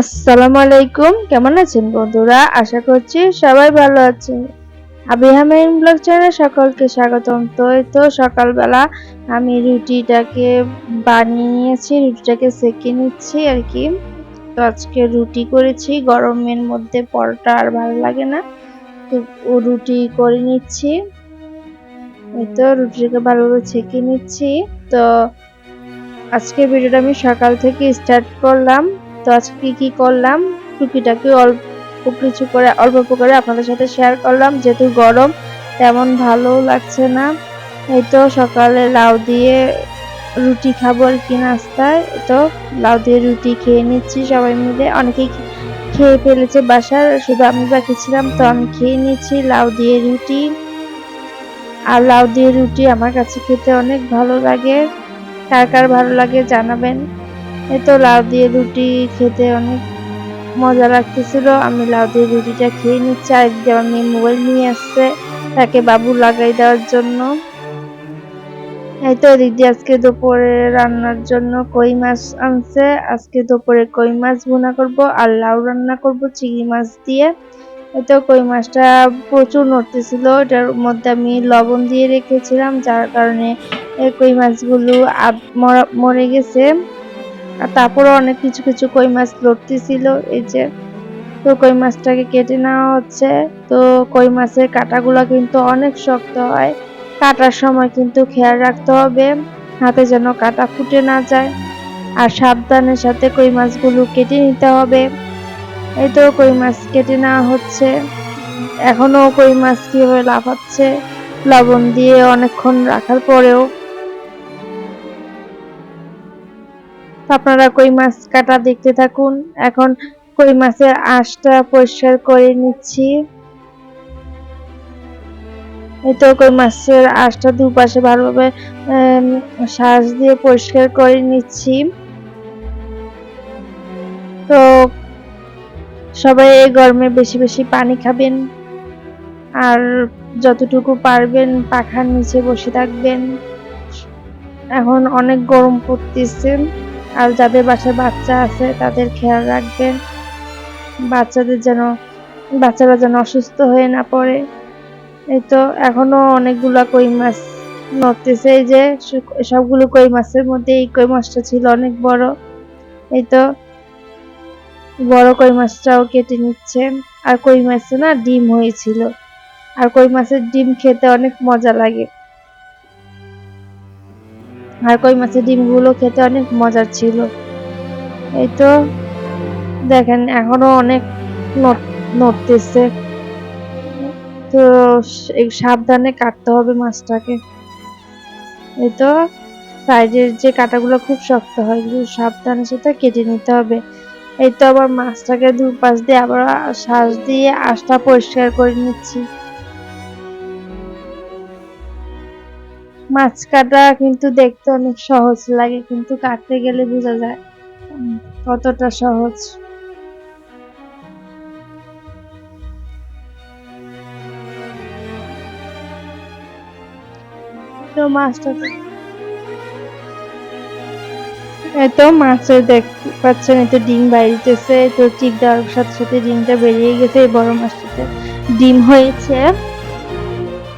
আসসালামু আলাইকুম। কেমন আছেন বন্ধুরা? আশা করছি সবাই ভালো আছেন। আবিহামের ব্লগ চ্যানেলে সকলকে স্বাগতম। তো তো সকালবেলা আমি রুটিটাকে বানিয়ে নিয়েছি রুটিটাকে সেকে নিচ্ছি আর কি। তো আজকে রুটি করেছি, গরমের মধ্যে পরোটা আর ভালো লাগে না। তো রুটি করে নিচ্ছি। এই তো রুটিটাকে ভালোভাবে ছেঁকে নিচ্ছি। তো আজকে ভিডিওটা আমি সকাল থেকে স্টার্ট করলাম। তো আজকে কি করলাম? টুকিটাকি অল্প কিছু করে, অল্প অল্প করে আপনাদের সাথে শেয়ার করলাম। যেহেতু গরম, তেমন ভালো লাগছে না। এই তো সকালে লাউ দিয়ে রুটি খাব আর কি নাস্তায়। তো লাউ দিয়ে রুটি খেয়ে নিচ্ছি সবাই মিলে। অনেকেই খেয়ে ফেলেছে বাসার, শুধু আমি বাকি ছিলাম, তো আমি খেয়ে নিচ্ছি লাউ দিয়ে রুটি। আর লাউ দিয়ে রুটি আমার কাছে খেতে অনেক ভালো লাগে। কার কার ভালো লাগে জানাবেন। এই তো লাউ দিয়ে রুটি খেতে অনেক মজা লাগতেছিল। আমি লাউ দিয়ে রুটিটা খেয়ে নিচ্ছি। আর একদিকে আমার মেয়ে মোবাইল নিয়ে আসছে তাকে বাবু লাগাই দেওয়ার জন্য। এই তো দিদি আজকে দুপুরে রান্নার জন্য কই মাছ আনছে। আজকে দুপুরে কই মাছ ভুনা করব আর লাউ রান্না করব চিংড়ি মাছ দিয়ে। এই তো কই মাছটা প্রচুর নড়তেছিল। এটার মধ্যে আমি লবণ দিয়ে রেখেছিলাম, যার কারণে এই কই মাছগুলো মরে গেছে। আর তারপরে অনেক কিছু কিছু কই মাছ লড়তেছিল এই যে তো কই মাছটাকে কেটে নেওয়া হচ্ছে। তো কই মাছের কাঁটাগুলো কিন্তু অনেক শক্ত হয়, কাটার সময় কিন্তু খেয়াল রাখতে হবে, হাতে যেন কাটা ফুটে না যায়। আর সাবধানের সাথে কই মাছগুলো কেটে নিতে হবে। এই তো কই মাছ কেটে নেওয়া হচ্ছে। এখনও কই মাছ কীভাবে লাফাচ্ছে, লবণ দিয়ে অনেকক্ষণ রাখার পরেও আপনারা কই মাছ কাটা দেখতে থাকুন। এখন কই মাছের আঁশটা পরিষ্কার করে নিচ্ছি। তো কই মাছের আঁশটা দুপাশে ভালোভাবে শাঁস দিয়ে পরিষ্কার করে নিচ্ছি। তো সবাই এই গরমে বেশি বেশি পানি খাবেন। আর যতটুকু পারবেন পাখার নিচে বসে থাকবেন। এখন অনেক গরম পড়তেছে। আর যাদের বাসায় বাচ্চা আছে, তাদের খেয়াল রাখবেন। বাচ্চাদের যেন, বাচ্চারা যেন অসুস্থ হয়ে না পড়ে। এই তো এখনও অনেকগুলা কই মাছ নড়তেছে। এই যে সবগুলো কই মাছের মধ্যে এই কই মাছটা ছিল অনেক বড়। এই তো বড় কই মাছটাও কেটে নিচ্ছে। আর কই মাছে না ডিম হয়েছিল। আর কই মাছের ডিম খেতে অনেক মজা লাগে। আর কই মাছের ডিমগুলো খেতে অনেক মজার ছিল। এই তো, দেখেন, এখনও অনেক নড়তেছে। তো সাবধানে কাটতে হবে মাছটাকে। এই তো সাইডের যে কাটাগুলো খুব শক্ত হয় এগুলো সাবধানে সেটা কেটে নিতে হবে। এই তো, আবার মাছটাকে দুপাশ দিয়ে আবার শ্বাস দিয়ে আঁশটা পরিষ্কার করে নিচ্ছি। মাছ কাটা কিন্তু দেখতে অনেক সহজ লাগে, কিন্তু কাটতে গেলে বোঝা যায় কতটা সহজ। তো মাছটা এই তো মাছের দেখতে পাচ্ছেন, এই ডিম বাইরিতেছে তো চিক দেওয়ার সাথে সাথে ডিমটা বেরিয়ে গেছে, এই বড় মাছটাতে ডিম হয়েছে।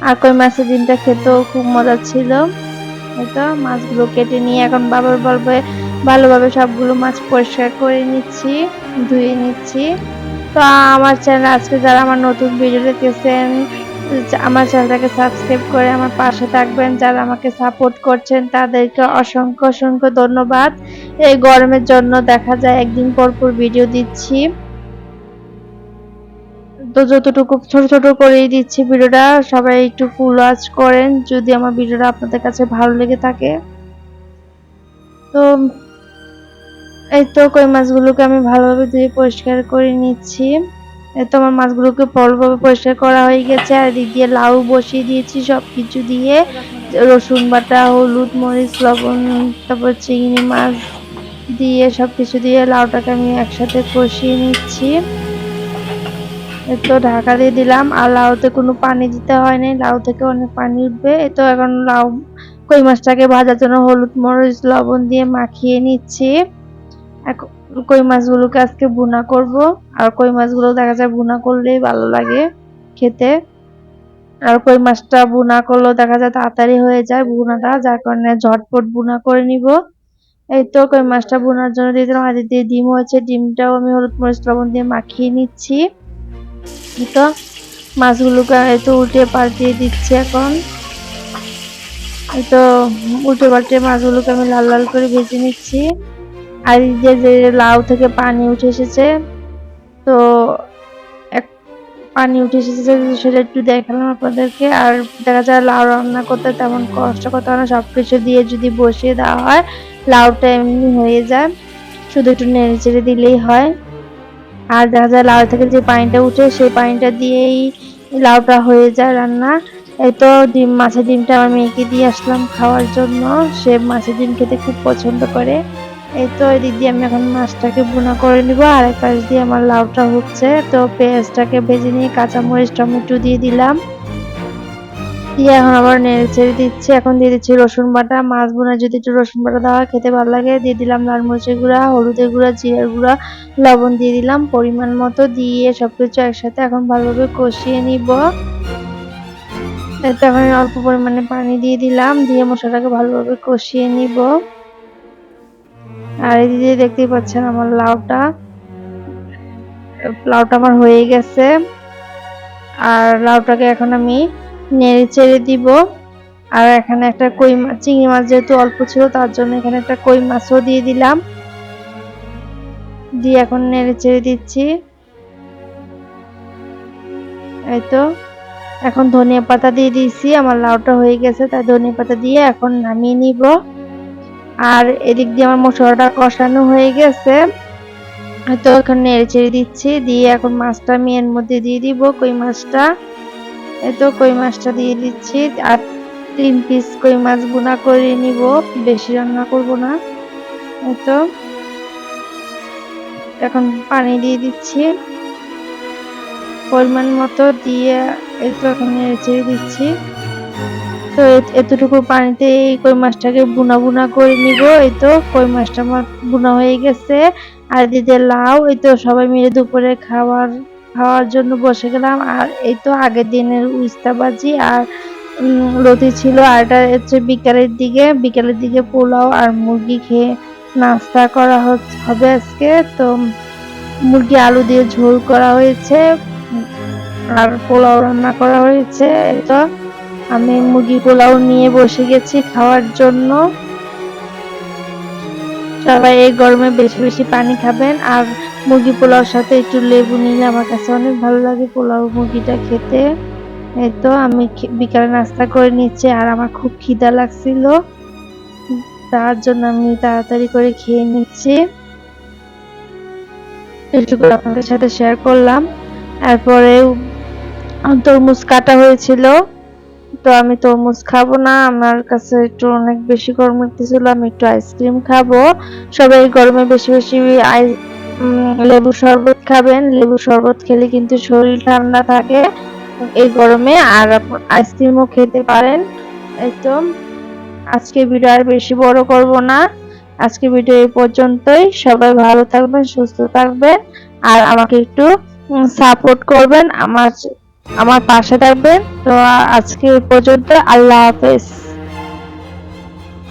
আর কই মাছের ডিমটা খেতেও খুব মজা ছিল। তো মাছগুলো কেটে নিয়ে এখন বাবার বলবে, ভালোভাবে সবগুলো মাছ পরিষ্কার করে নিচ্ছি, ধুয়ে নিচ্ছি। তো আমার চ্যানেল আজকে যারা আমার নতুন ভিডিও দেখেছেন আমার চ্যানেলটাকে সাবস্ক্রাইব করে আমার পাশে থাকবেন। যারা আমাকে সাপোর্ট করছেন, তাদেরকে অসংখ্য অসংখ্য ধন্যবাদ। এই গরমের জন্য দেখা যায়, একদিন পর পর ভিডিও দিচ্ছি। তো যতটুকু ছোট ছোট করেই দিচ্ছি ভিডিওটা, সবাই একটু ফুল ওয়াচ করেন, যদি আমার ভিডিওটা আপনাদের কাছে ভালো লেগে থাকে। তো এই তো কই মাছগুলোকে আমি ভালোভাবে ধুয়ে পরিষ্কার করে নিচ্ছি। তো আমার মাছগুলোকে ভালোভাবে পরিষ্কার করা হয়ে গেছে, আর এদিক দিয়ে লাউ বসিয়ে দিয়েছি সব কিছু দিয়ে। রসুন বাটা, হলুদ মরিচ, লবণ, তারপর চিংড়ি মাছ দিয়ে সব কিছু দিয়ে লাউটাকে আমি একসাথে কষিয়ে নিচ্ছি। তো ঢাকা দিয়ে দিলাম। আর লাউতে কোনো পানি দিতে হয়নি। লাউ থেকে অনেক পানি উঠবে। তো এখন লাউ, কই মাছটাকে ভাজার জন্য হলুদ মরিচ, লবণ দিয়ে মাখিয়ে নিচ্ছি। এখন কই মাছগুলোকে আজকে ভুনা করব। আর কই মাছগুলো দেখা যায় ভুনা করলেই ভালো লাগে খেতে। আর কই মাছটা ভুনা করলেও দেখা যায় তাড়াতাড়ি হয়ে যায় বুনাটা যার কারণে ঝটপট বুনা করে নিব। এই তো কই মাছটা ভুনার জন্য দিয়ে দিলাম। আর দিয়ে ডিম হয়েছে। ডিমটাও আমি হলুদ মরিচ, লবণ দিয়ে মাখিয়ে নিচ্ছি। তো মাছগুলোকে হয়তো উল্টে পাল্টিয়ে দিচ্ছি এখন। তো উল্টে পাল্টে মাছগুলোকে আমি লাল লাল করে ভেজে নিচ্ছি। আর যে যে লাউ থেকে পানি উঠে এসেছে, তো এক পানি উঠে এসেছে সেটা একটু দেখালাম আপনাদেরকে। আর দেখা যায় লাউ রান্না করতে তেমন কষ্ট করতে না সব কিছু দিয়ে যদি বসিয়ে দেওয়া হয়, লাউটা এমনি হয়ে যায়। শুধু একটু নেড়ে চেড়ে দিলেই হয়। আর দেখা যায় লাউ থেকে যে পানিটা উঠে সেই পানিটা দিয়েই লাউটা হয়ে যায় রান্না। এই তো ডিম, মাছের ডিমটা আমার মেয়েকে দিয়ে আসলাম খাওয়ার জন্য। সে মাছের ডিম খেতে খুব পছন্দ করে। এই তো এদিক দিয়ে আমি এখন মাছটাকে বোনা করে নিব। আর এক পাশ দিয়ে আমার লাউটা হচ্ছে। তো পেঁয়াজটাকে ভেজে নিয়ে কাঁচামরিচ, টমেটো দিয়ে দিলাম। দিয়ে এখন আবার নেড়ে ছেড়ে দিচ্ছি। এখন দিয়ে দিচ্ছি রসুন বাটা। মাছ বোনা যদি একটু রসুন বাটা দেওয়া খেতে ভালো লাগে। দিয়ে দিলাম লাল মরিচের গুঁড়া, হলুদের গুঁড়া, জিরার গুঁড়া, লবণ দিয়ে দিলাম। পরিমাণ মতো দিয়ে সবকিছু একসাথে এখন ভালোভাবে কষিয়ে নিব। এতে এখন অল্প পরিমাণে পানি দিয়ে দিলাম। দিয়ে মশলাটাকে ভালোভাবে কষিয়ে নিব। আর এদিকে দেখতেই পাচ্ছেন আমার লাউটা। লাউটা আমার হয়ে গেছে। আর লাউটাকে এখন আমি নেড়ে চেড়ে দিব। আর এখানে একটা কই মাছ চিংড়ি মাছ যেহেতু অল্প ছিল, তার জন্য এখানে একটা কই মাছও দিয়ে দিলাম। দিয়ে এখন নেড়ে চেড়ে দিচ্ছি। এই তো, এখন ধনিয়া পাতা দিয়ে দিয়েছি। আমার লাউটা হয়ে গেছে, তাই ধনিয়া পাতা দিয়ে এখন নামিয়ে নিব। আর এদিক দিয়ে আমার মশলাটা কষানো হয়ে গেছে। তো, এখন নেড়ে চেড়ে দিচ্ছি। দিয়ে এখন মাছটা আমি এর মধ্যে দিয়ে দিব, কই মাছটা। তো কই মাছটা দিয়ে দিচ্ছি, আর তিন পিস কই মাছ বোনা করে নিব, বেশি রান্না করব না। তো, এখন পানি দিয়ে দিচ্ছি। পরিমাণ মতো দিয়ে তো এখন নেড়ে দিচ্ছি। তো এতটুকু পানিতে এই কই মাছটাকে বুনা বুনা করে নিব, এই তো কই মাছটা আমার বুনা হয়ে গেছে। আর দিদি লাউ, এই তো সবাই মিলে দুপুরে খাওয়ার খাওয়ার জন্য বসে গেলাম। আর এই তো আগের দিনের উস্তা বাজি আর রতি ছিল। আর এটা হচ্ছে বিকালের দিকে। বিকালের দিকে পোলাও আর মুরগি খেয়ে নাস্তা করা হবে আজকে। তো মুরগি আলু দিয়ে ঝোল করা হয়েছে। আর পোলাও রান্না করা হয়েছে। এটা আমি মুরগি পোলাও নিয়ে বসে গেছি খাওয়ার জন্য। সবাই এই গরমে বেশি বেশি পানি খাবেন। আর মুরগি পোলাওর সাথে একটু লেবু নিলে আমার কাছে অনেক ভালো লাগে পোলাও মুরগিটা খেতে। এই তো আমি বিকালে নাস্তা করে নিচ্ছি, আর আমার খুব খিদা লাগছিল। তার জন্য আমি তাড়াতাড়ি করে খেয়ে নিচ্ছি। এটুকু আপনাদের সাথে শেয়ার করলাম। তারপরে তরমুজ কাটা হয়েছিল। তো আমি তরমুজ খাব না, আমার কাছে একটু অনেক বেশি গরম লাগতেছিল, আমি একটু আইসক্রিম খাব। সবাই গরমে বেশি বেশি লেবু শরবত খাবেন লেবু শরবত খেলে কিন্তু শরীর ঠান্ডা থাকে এই গরমে, আর আইসক্রিমও খেতে পারেন। তো, আজকে ভিডিও আর বেশি বড় করব না। আজকে ভিডিও এই পর্যন্তই, সবাই ভালো থাকবেন, সুস্থ থাকবেন, আর আমাকে একটু সাপোর্ট করবেন, আমার আমার পাশে থাকবেন। তো আজকে এই পর্যন্ত আল্লাহ হাফেজ।